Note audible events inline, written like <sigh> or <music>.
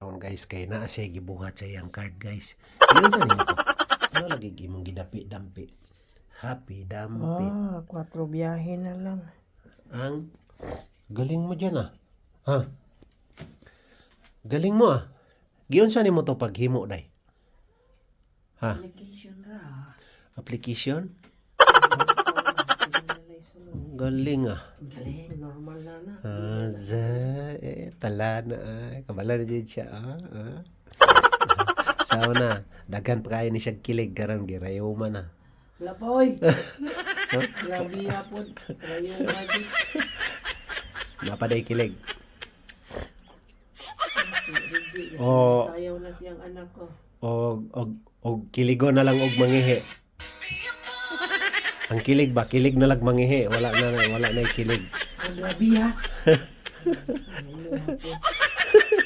Kaon guys kay naa siya gibuhat sa iyang card guys. Ano sa nimo to? Ano lagi gimong gidapi dampi? Happy dampi. Ah, kwatro biyahe na lang. Ang galing mo diyan ah. Ha? Galing mo ah. Giyon sa nimo to paghimo day? Ha? Application ra. Application? Galing ah. Galing, normal na na. Ah, za, eh, tala na ay. Kabala na dyan siya, ah. ah. Sao na, daghan pa kayo ni siya kilig karon girayuma <laughs> na. Lapoy! Grabe yapon. Rayo magic. Napaday kilig. Oh. sayaw na siyang anak ko. Og, og, og kiligo na lang og mangihi. Ang kilig ba? Kilig na lang mangihi. Wala na, wala na kilig. Ang grabe ha. <laughs>